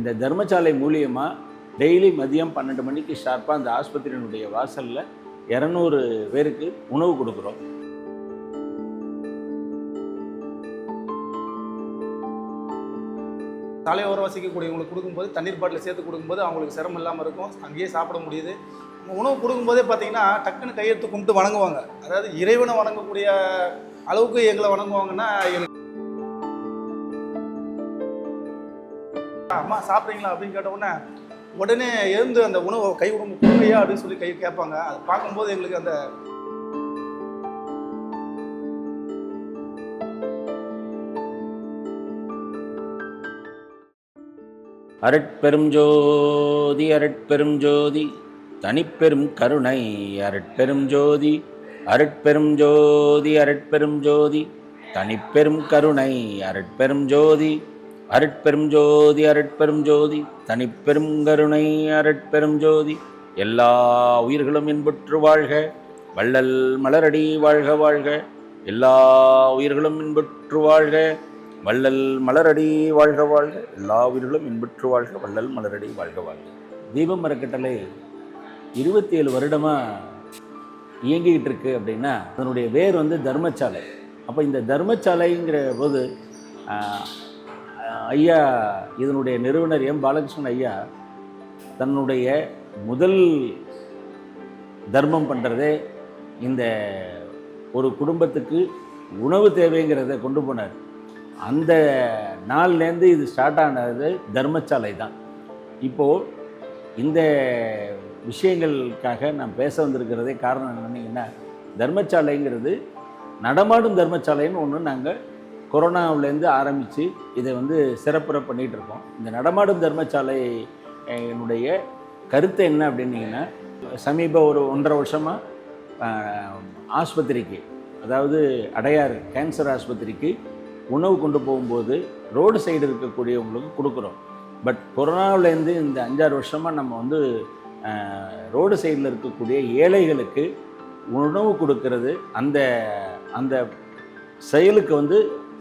இந்த தர்மசாலை மூலியமாக டெய்லி மதியம் பன்னெண்டு மணிக்கு ஷார்ப்பாக அந்த ஆஸ்பத்திரியினுடைய வாசலில் இரநூறு பேருக்கு உணவு கொடுக்குறோம். தலையோரம் வசிக்கக்கூடியவங்களுக்கு கொடுக்கும்போது தண்ணீர் பாட்டில் சேர்த்து கொடுக்கும்போது அவங்களுக்கு சிரமம் இல்லாமல் இருக்கும். அங்கேயே சாப்பிட முடியுது. உணவு கொடுக்கும்போதே பார்த்தீங்கன்னா டக்குன்னு கையெடுத்து கும்பிட்டு வணங்குவாங்க. அதாவது இறைவனை வணங்கக்கூடிய அளவுக்கு எங்களை வணங்குவாங்கன்னா எங்களுக்கு அம்மா சாப்பிட்றீங்களா அப்படின்னு கேட்ட உடனே உடனே எழுந்து அந்த உணவை கை உடம்பு கொடுங்கய்யா அப்படின்னு சொல்லி கை கேட்பாங்க. அதை பார்க்கும்போது எங்களுக்கு அந்த அரட்பெரும் ஜோதி அரட்பெரும் ஜோதி தனிப்பெரும் கருணை அரட்பெரும் ஜோதி அரட்பெரும் ஜோதி அரட்பெரும் ஜோதி தனிப்பெரும் கருணை அரட்பெரும் ஜோதி அருட்பெரும் ஜோதி அருட்பெரும் ஜோதி தனிப்பெரும் கருணை அருட்பெரும் ஜோதி. எல்லா உயிர்களும் இன்புற்று வாழ்க வள்ளல் மலரடி வாழ்க வாழ்க. எல்லா உயிர்களும் இன்புற்று வாழ்க வள்ளல் மலரடி வாழ்க வாழ்க. எல்லா உயிர்களும் இன்புற்று வாழ்க வள்ளல் மலரடி வாழ்க வாழ்க. தீபம் மரக்கட்டளை இருபத்தி ஏழு வருடமாக இயங்கிக்கிட்டு இருக்கு அப்படின்னா அதனுடைய வேர் வந்து தர்மசாலை அப்போ இந்த தர்மசாலைங்கிற போது ஐயா இதனுடைய நிறுவனர் எம். பாலகிருஷ்ணன் ஐயா தன்னுடைய முதல் தர்மம் பண்ணுறதே இந்த ஒரு குடும்பத்துக்கு உணவு தேவைங்கிறத கொண்டு போனார். அந்த நாள்லேருந்து இது ஸ்டார்ட் ஆனது தர்மசாலை தான். இப்போது இந்த விஷயங்களுக்காக நான் பேச வந்திருக்கிறதே காரணம் என்னன்னீங்கன்னா தர்மசாலைங்கிறது நடமாடும் தர்மசாலைன்னு ஒன்று நாங்கள் கொரோனாவிலேருந்து ஆரம்பித்து இதை வந்து சிறப்புற பண்ணிகிட்டு இருக்கோம் இந்த நடமாடும் தர்மசாலை என்னுடைய கருத்து என்ன அப்படின்னீங்கன்னா சமீப ஒரு ஒன்றரை வருஷமாக ஆஸ்பத்திரிக்கு அதாவது அடையார் கேன்சர் ஆஸ்பத்திரிக்கு உணவு கொண்டு போகும்போது ரோடு சைடு இருக்கக்கூடியவங்களுக்கு கொடுக்குறோம். பட் கொரோனாவிலேருந்து இந்த அஞ்சாறு வருஷமாக நம்ம வந்து ரோடு சைடில் இருக்கக்கூடிய ஏழைகளுக்கு உணவு கொடுக்கறது அந்த அந்த செயலுக்கு வந்து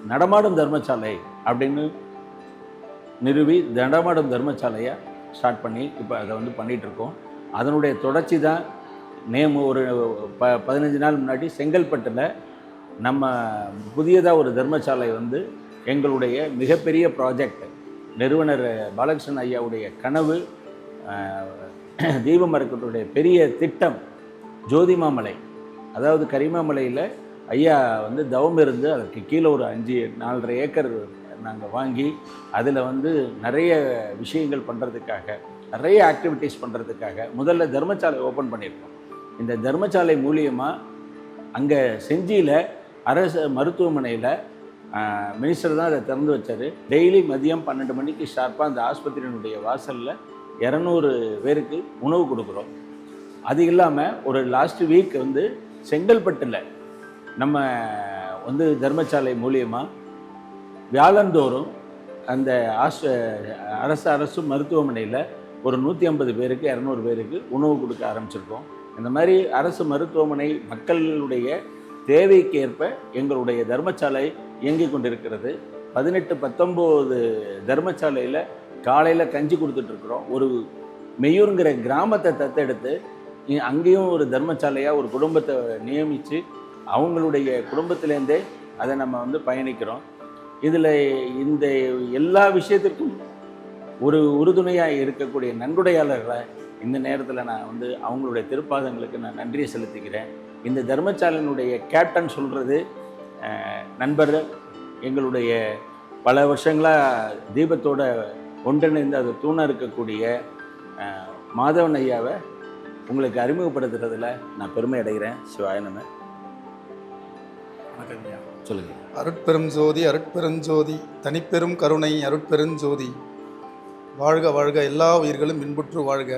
நடமாடும் தர்மசாலை அப்படின்னு நிறுவி நடமாடும் தர்மசாலையை ஸ்டார்ட் பண்ணி இப்போ அதை வந்து பண்ணிகிட்ருக்கோம் அதனுடைய தொடர்ச்சி தான் நேம் ஒரு ப பதினஞ்சு நாள் முன்னாடி செங்கல்பட்டில் நம்ம புதியதாக ஒரு தர்மசாலை வந்து எங்களுடைய மிகப்பெரிய ப்ராஜெக்ட் நிறுவனர் பாலகிருஷ்ணன் ஐயாவுடைய கனவு தீபமரக்கட்டுடைய பெரிய திட்டம் ஜோதிமாமலை. அதாவது கரிமாமலையில் ஐயா வந்து தவம் இருந்து அதற்கு கீழே ஒரு அஞ்சு நாலரை ஏக்கர் நாங்கள் வாங்கி அதில் வந்து நிறைய விஷயங்கள் பண்ணுறதுக்காக நிறைய ஆக்டிவிட்டீஸ் பண்ணுறதுக்காக முதல்ல தர்மசாலை ஓப்பன் பண்ணியிருக்கோம். இந்த தர்மசாலை மூலியமாக அங்கே செஞ்சியில் அரசு மருத்துவமனையில் மினிஸ்டர் தான் அதை திறந்து வச்சார். டெய்லி மதியம் பன்னெண்டு மணிக்கு ஷார்ப்பாக அந்த ஆஸ்பத்திரியினுடைய வாசலில் இரநூறு பேருக்கு உணவு கொடுக்குறோம். அது இல்லாமல் ஒரு லாஸ்ட் வீக் வந்து செங்கல்பட்டில் நம்ம வந்து தர்மசாலை மூலியமாக வியாழந்தோறும் அந்த ஆஸ்ட அரசு அரசு மருத்துவமனையில் ஒரு நூற்றி ஐம்பது பேருக்கு இரநூறு பேருக்கு உணவு கொடுக்க ஆரம்பிச்சிருக்கோம். இந்த மாதிரி அரசு மருத்துவமனை மக்களுடைய தேவைக்கேற்ப எங்களுடைய தர்மசாலை இயங்கிக் கொண்டிருக்கிறது. பதினெட்டு பத்தொம்போது தர்மசாலையில் காலையில் கஞ்சி கொடுத்துட்ருக்குறோம் ஒரு மெய்யூருங்கிற கிராமத்தை தத்தெடுத்து அங்கேயும் ஒரு தர்மசாலையாக ஒரு குடும்பத்தை நியமித்து அவங்களுடைய குடும்பத்திலேருந்தே அதை நம்ம வந்து பயணிக்கிறோம். இதில் இந்த எல்லா விஷயத்திற்கும் ஒரு உறுதுணையாக இருக்கக்கூடிய நன்கொடையாளர்களை இந்த நேரத்தில் நான் வந்து அவங்களுடைய திருப்பாதங்களுக்கு நான் நன்றியை செலுத்திக்கிறேன் இந்த தர்மச்சாலனுடைய கேப்டன் சொல்கிறது நண்பர் எங்களுடைய பல வருஷங்களாக தீபத்தோட ஒன்றிணைந்து அது தூணாக இருக்கக்கூடிய மாதவன் ஐயாவை உங்களுக்கு அறிமுகப்படுத்துறதுல நான் பெருமை அடைகிறேன். சிவாய நம்ம வணக்கம் ஐயா சொல்லுங்கள் அருட்பெரும் ஜோதி அருட்பெருஞ்சோதி தனிப்பெரும் கருணை அருட்பெருஞ்சோதி. வாழ்க வாழ்க எல்லா உயிர்களும் இன்புற்று வாழ்க.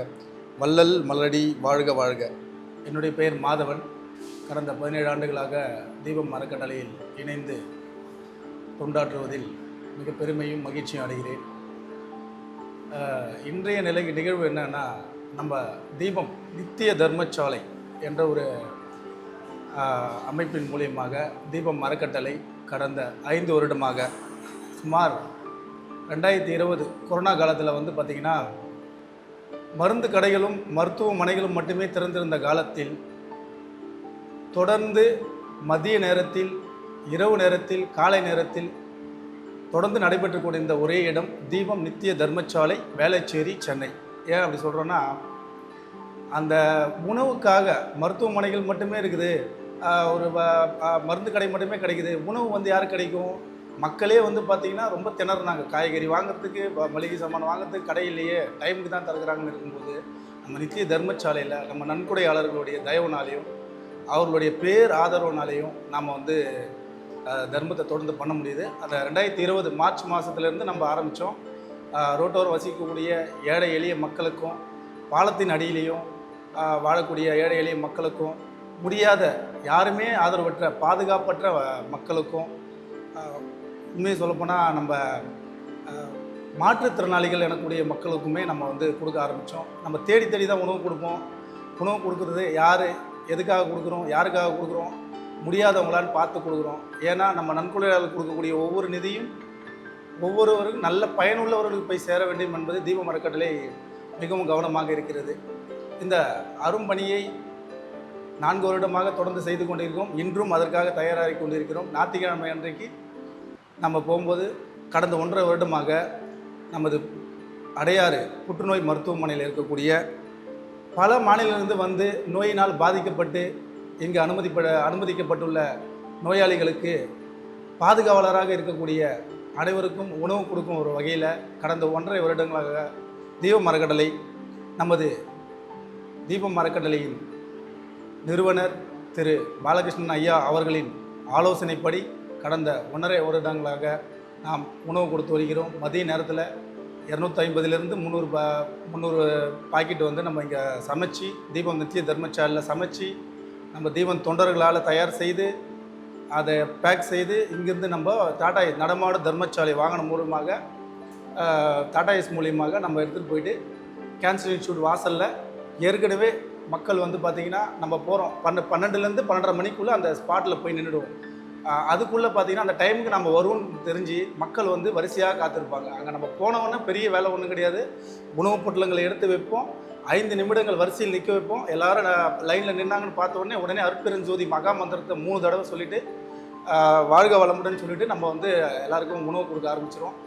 வள்ளல் மலரடி வாழ்க வாழ்க. என்னுடைய பெயர் மாதவன். கடந்த பதினேழு ஆண்டுகளாக தீபம் மரக்கட்டளையில் இணைந்து தொண்டாற்றுவதில் மிக பெருமையும் மகிழ்ச்சியும் அடைகிறேன். இன்றைய நிலை நிகழ்வு என்னன்னா நம்ம தீபம் நித்திய தர்மசாலை என்ற ஒரு அமைப்பின் மூலியமாக தீபம் மரக்கட்டளை கடந்த ஐந்து வருடமாக. சுமார் ரெண்டாயிரத்தி இருபது கொரோனா காலத்தில் வந்து பார்த்திங்கன்னா மருந்து கடைகளும் மருத்துவமனைகளும் மட்டுமே திறந்திருந்த காலத்தில் தொடர்ந்து மதிய நேரத்தில் இரவு நேரத்தில் காலை நேரத்தில் தொடர்ந்து நடைபெற்று இந்த ஒரே இடம் தீபம் நித்திய தர்மசாலை வேளச்சேரி சென்னை. ஏன் அப்படி சொல்கிறோன்னா அந்த உணவுக்காக மருத்துவமனைகள் மட்டுமே இருக்குது. ஒரு மருந்து கடை மட்டுமே கிடைக்குது. உணவு வந்து யார் கிடைக்கும்? மக்களே வந்து பார்த்திங்கன்னா ரொம்ப திணறினாங்க. காய்கறி வாங்குறதுக்கு மளிகை சாமான் வாங்குறதுக்கு கடை இல்லையே. டைமுக்கு தான் திறக்கிறாங்கன்னு இருக்கும்போது நம்ம நித்திய தர்மசாலையில் நம்ம நன்கொடையாளர்களுடைய தயவுனாலையும் அவர்களுடைய பேர் ஆதரவுனாலையும் நாம் வந்து தர்மத்தை தொடர்ந்து பண்ண முடியுது. அதை ரெண்டாயிரத்தி இருபது மார்ச் மாதத்துலேருந்து நம்ம ஆரம்பித்தோம் ரோட்டோரம் வசிக்கக்கூடிய ஏழை எளிய மக்களுக்கும் பாலத்தின் அடியிலையும் வாழக்கூடிய ஏழை எளிய மக்களுக்கும் முடியாத யாருமே ஆதரவற்ற பாதுகாப்பற்ற மக்களுக்கும் உண்மையை சொல்லப்போனால் நம்ம மாற்றுத்திறனாளிகள் எனக்கூடிய மக்களுக்குமே நம்ம வந்து கொடுக்க ஆரம்பித்தோம் நம்ம தேடி தேடி தான் உணவு கொடுப்போம். உணவு கொடுக்குறது யார் எதுக்காக கொடுக்குறோம் யாருக்காக கொடுக்குறோம் முடியாதவங்களான்னு பார்த்து கொடுக்குறோம். ஏன்னா நம்ம நன்கொடையாளர்கள் கொடுக்கக்கூடிய ஒவ்வொரு நிதியும் ஒவ்வொருவருக்கும் நல்ல பயனுள்ளவர்களுக்கு போய் சேர வேண்டும் என்பது தீப மரக்கட்டளை மிகவும் கவனமாக இருக்கிறது. இந்த அரும்பணியை நான்கு வருடமாக தொடர்ந்து செய்து கொண்டிருக்கிறோம். இன்றும் அதற்காக தயாராகி கொண்டிருக்கிறோம். ஞாயிற்றுக்கிழமை அன்றைக்கு நம்ம போகும்போது கடந்த ஒன்றரை வருடமாக நமது அடையாறு புற்றுநோய் மருத்துவமனையில் இருக்கக்கூடிய பல மாநிலங்களிலிருந்து வந்து நோயினால் பாதிக்கப்பட்டு இங்கு அனுமதிப்பட அனுமதிக்கப்பட்டுள்ள நோயாளிகளுக்கு பாதுகாவலராக இருக்கக்கூடிய அனைவருக்கும் உணவு கொடுக்கும் ஒரு வகையில் கடந்த ஒன்றரை வருடங்களாக தீப மரக்கடலை நமது தீபம் மரக்கடலையின் நிறுவனர் திரு பாலகிருஷ்ணன் ஐயா அவர்களின் ஆலோசனைப்படி கடந்த ஒன்றரை வருடங்களாக நாம் உணவு கொடுத்து வருகிறோம். மதிய நேரத்தில் இரநூத்தி ஐம்பதுலேருந்து முந்நூறு பா முந்நூறு பாக்கெட் வந்து நம்ம இங்கே சமைச்சு தீபம் நித்திய தர்மசாலையில் சமைச்சு நம்ம தீபம் தொண்டர்களால் தயார் செய்து அதை பேக் செய்து இங்கிருந்து நம்ம டாடா நடமாடு தர்மசாலை வாகனம் மூலமாக டாடா ஏஸ் மூலியமாக நம்ம எடுத்துகிட்டு போயிட்டு கேன்சர் இன்ஸ்டியூட் வாசலில் ஏற்கனவே மக்கள் வந்து பார்த்திங்கன்னா நம்ம போகிறோம் பன்ன பன்னெண்டுலேருந்து பன்னெண்டரை மணிக்குள்ளே அந்த ஸ்பாட்டில் போய் நின்றுடுவோம் அதுக்குள்ளே பார்த்தீங்கன்னா அந்த டைமுக்கு நம்ம வருவோம்னு தெரிஞ்சு மக்கள் வந்து வரிசையாக காத்திருப்பாங்க. அங்கே நம்ம போனவொன்னே பெரிய வேலை ஒன்றும் கிடையாது. உணவுப் பொட்டலங்களை எடுத்து வைப்போம். ஐந்து நிமிடங்கள் வரிசையில் நிற்க வைப்போம். எல்லாரும் லைனில் நின்னாங்கன்னு பார்த்த உடனே உடனே அருட்பெருஞ்சோதி மகா மந்திரத்தை மூணு தடவை சொல்லிவிட்டு வாழ்க வளமுடன் சொல்லிவிட்டு நம்ம வந்து எல்லாருக்கும் உணவு கொடுக்க ஆரம்பிச்சிடும்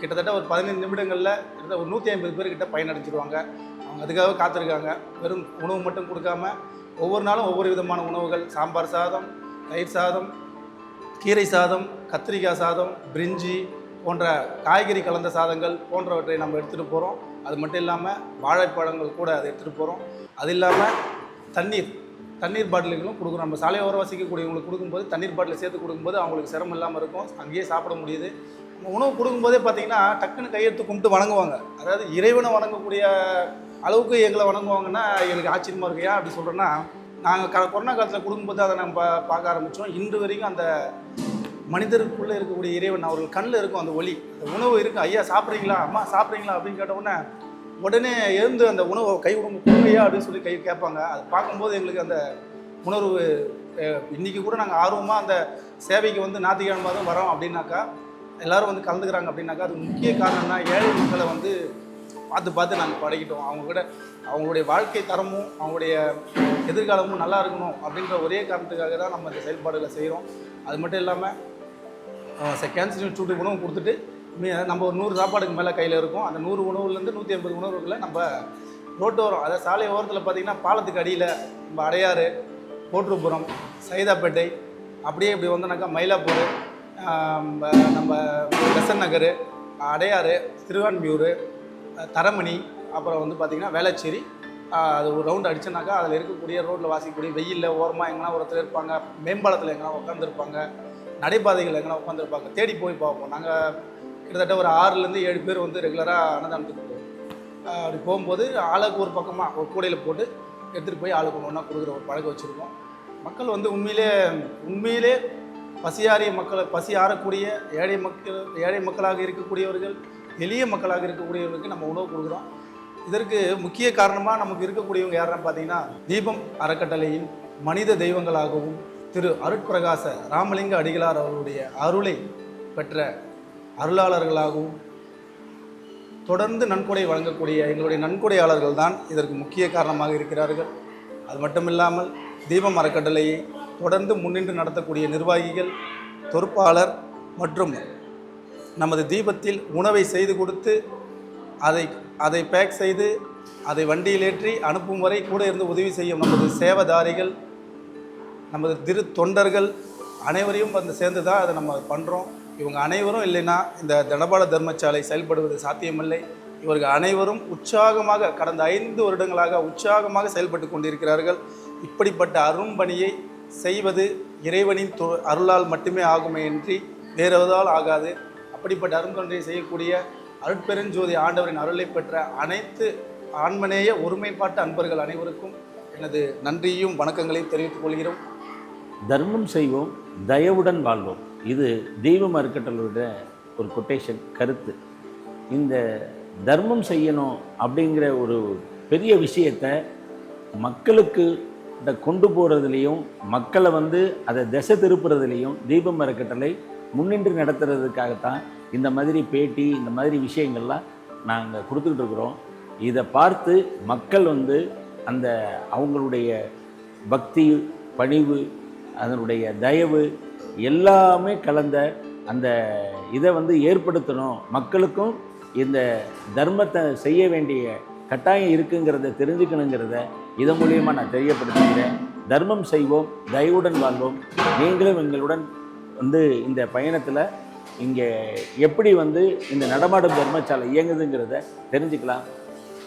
கிட்டத்தட்ட ஒரு பதினைந்து நிமிடங்களில் கிட்டத்தட்ட ஒரு நூற்றி ஐம்பது பேர்கிட்ட பயனடைஞ்சிருவாங்க. அவங்க அதுக்காக காத்திருக்காங்க. வெறும் உணவு மட்டும் கொடுக்காம ஒவ்வொரு நாளும் ஒவ்வொரு விதமான உணவுகள். சாம்பார் சாதம் தயிர் சாதம் கீரை சாதம் கத்திரிக்காய் சாதம் பிரிஞ்சி போன்ற காய்கறி கலந்த சாதங்கள் போன்றவற்றை நம்ம எடுத்துகிட்டு போகிறோம் அது மட்டும் இல்லாமல் வாழைப்பழங்கள் கூட அதை எடுத்துகிட்டு போகிறோம் அது இல்லாமல் தண்ணீர் தண்ணீர் பாட்டில்களும் கொடுக்குறோம். நம்ம சாலையோரம் வசிக்கக்கூடியவங்களுக்கு கொடுக்கும்போது தண்ணீர் பாட்டில் சேர்த்து கொடுக்கும்போது அவங்களுக்கு சிரமம் இல்லாமல் இருக்கும். அங்கேயே சாப்பிட முடியுது. உணவு கொடுக்கும்போதே பார்த்தீங்கன்னா டக்குன்னு கையெடுத்து கும்பிட்டு வணங்குவாங்க. அதாவது இறைவனை வணங்கக்கூடிய அளவுக்கு எங்களை வணங்குவாங்கன்னா எனக்கு ஆச்சரியமாக இருக்கு. ஏன் அப்படி சொல்கிறேன்னா நாங்கள் க கொரோனா காலத்தில் கொடுக்கும்போது அதை நம்ம பார்க்க ஆரம்பித்தோம் இன்று வரைக்கும் அந்த மனிதருக்குள்ளே இருக்கக்கூடிய இறைவன் அவர்கள் கண்ணில் இருக்கும் அந்த ஒளி அந்த உணவு இருக்கும் ஐயா சாப்பிட்றீங்களா? அம்மா சாப்பிட்றீங்களா? அப்படின்னு கேட்ட உடனே உடனே எழுந்து அந்த உணவை கை உடம்பு கொடுங்கய்யா அப்படின்னு சொல்லி கை கேட்பாங்க. அது பார்க்கும்போது எங்களுக்கு அந்த உணர்வு இன்றைக்கி கூட நாங்கள் ஆர்வமாக அந்த சேவைக்கு வந்து ஞாயிற்றுக்கிழமை தான் வரோம் அப்படின்னாக்கா எல்லாரும் வந்து கலந்துக்கிறாங்க அப்படின்னாக்கா அது முக்கிய காரணம்னா ஏழை மக்களை வந்து பார்த்து பார்த்து நாங்கள் பழகிட்டோம். அவங்க கூட அவங்களுடைய வாழ்க்கை தரமும் அவங்களுடைய எதிர்காலமும் நல்லா இருக்கணும் அப்படின்ற ஒரே காரணத்துக்காக தான் நம்ம இந்த செயல்பாடுகளை செய்கிறோம் அது மட்டும் இல்லாமல் கேன்சர் இன்ஸ்டியூட் உணவு கொடுத்துட்டு நம்ம ஒரு நூறு சாப்பாடுக்கு மேலே கையில் இருக்கும். அந்த நூறு உணவுலேருந்து நூற்றி ஐம்பது உணவுகளை நம்ம ரோட்டோரம் அதாவது சாலை ஓரத்தில் பார்த்திங்கன்னா பாலத்துக்கு அடியில் நம்ம அடையாறு போற்றுப்புறம் சைதாப்பேட்டை அப்படியே இப்படி வந்தோன்னாக்கா மயிலாப்பூர் நம்ம பெசன் நகர் அடையாறு திருவான்மியூர் தரமணி அப்புறம் வந்து பார்த்திங்கன்னா வேளச்சேரி. அது ஒரு ரவுண்ட் அடிச்சோன்னாக்கா அதில் இருக்கக்கூடிய ரோட்டில் வாசிக்கக்கூடிய வெயிலில் ஓரமாக எங்கன்னா ஒருத்தர் இருப்பாங்க மேம்பாலத்தில் எங்கன்னா உட்காந்துருப்பாங்க நடைபாதைகள் எங்கன்னா உட்காந்துருப்பாங்க தேடி போய் பார்ப்போம். நாங்கள் கிட்டத்தட்ட ஒரு ஆறுலேருந்து ஏழு பேர் வந்து ரெகுலராக அன்னதானத்துக்கு போவோம். அப்படி போகும்போது ஆளுக்கு ஒரு பக்கமாக ஒரு கூடையில் போட்டு எடுத்துகிட்டு போய் ஆளுக்கு ஒன்றா கொடுக்குற ஒரு பழக்கம் வச்சுருக்கோம். மக்கள் வந்து உண்மையிலே உண்மையிலே பசியாரிய மக்களை பசி ஆறக்கூடிய ஏழை மக்கள் ஏழை மக்களாக இருக்கக்கூடியவர்கள் எளிய மக்களாக இருக்கக்கூடியவர்களுக்கு நம்ம உணவு கொடுக்குறோம். இதற்கு முக்கிய காரணமாக நமக்கு இருக்கக்கூடியவங்க யாருன்னு பார்த்தீங்கன்னா தீபம் அறக்கட்டளையின் மனித தெய்வங்களாகவும் திரு அருட்பிரகாச ராமலிங்க அடிகளார் அவருடைய அருளை பெற்ற அருளாளர்களாகவும் தொடர்ந்து நன்கொடை வழங்கக்கூடிய எங்களுடைய நன்கொடையாளர்கள் தான் இதற்கு முக்கிய காரணமாக இருக்கிறார்கள். அது மட்டும் இல்லாமல் தீபம் அறக்கட்டளையை தொடர்ந்து முன்னின்று நடத்தக்கூடிய நிர்வாகிகள் பொறுப்பாளர் மற்றும் நமது தீபத்தில் உணவை செய்து கொடுத்து அதை அதை பேக் செய்து அதை வண்டியில் ஏற்றி அனுப்பும் வரை கூட இருந்து உதவி செய்யும் நமது சேவதாரிகள் நமது திரு தொண்டர்கள் அனைவரையும் வந்து சேர்ந்து தான் அதை நம்ம பண்ணுறோம் இவங்க அனைவரும் இல்லைன்னா இந்த தனபால தர்மசாலை செயல்படுவது சாத்தியமில்லை. இவர்கள் அனைவரும் உற்சாகமாக கடந்த ஐந்து வருடங்களாக உற்சாகமாக செயல்பட்டு கொண்டிருக்கிறார்கள். இப்படிப்பட்ட அரும்பணியை செய்வது இறைவனின் தொ அருளால் மட்டுமே ஆகுமே இன்றி வேறுவதால் ஆகாது. அப்படிப்பட்ட அருந்தொன்றை செய்யக்கூடிய அருட்பெருஞ்சோதி ஆண்டவரின் அருளை பெற்ற அனைத்து ஆண்மனேய ஒருமைப்பாட்டு அன்பர்கள் அனைவருக்கும் எனது நன்றியும் வணக்கங்களையும் தெரிவித்துக் கொள்கிறோம். தர்மம் செய்வோம் தயவுடன் வாழ்வோம். இது தெய்வம் அறுக்கட்டளோட ஒரு கொட்டேஷன் கருத்து. இந்த தர்மம் செய்யணும் அப்படிங்கிற ஒரு பெரிய விஷயத்தை மக்களுக்கு கொண்டு போகிறதுலையும் மக்களை வந்து அதை திசை திருப்புறதுலையும் தீபம் அறக்கட்டளை முன்னின்று நடத்துறதுக்காகத்தான் இந்த மாதிரி பேட்டி இந்த மாதிரி விஷயங்கள்லாம் நாங்கள் கொடுத்துக்கிட்டு இருக்கிறோம். இதை பார்த்து மக்கள் வந்து அந்த அவங்களுடைய பக்தி பணிவு அதனுடைய தயவு எல்லாமே கலந்த அந்த இதை வந்து ஏற்படுத்தணும். மக்களுக்கும் இந்த தர்மத்தை செய்ய வேண்டிய கட்டாயம் இருக்குங்கிறத தெரிஞ்சுக்கணுங்கிறத இதன் மூலியமாக நான் தெரியப்படுத்துகிறேன் தர்மம் செய்வோம் தயவுடன் வாழ்வோம். நீங்களும் எங்களுடன் வந்து இந்த பயணத்தில் இங்கே எப்படி வந்து இந்த நடமாடும் தர்மசாலை இயங்குதுங்கிறத தெரிஞ்சுக்கலாம்.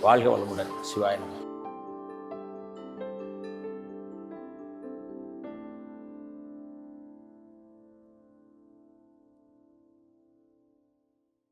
வாழ்க வளமுடன். சிவாயனம்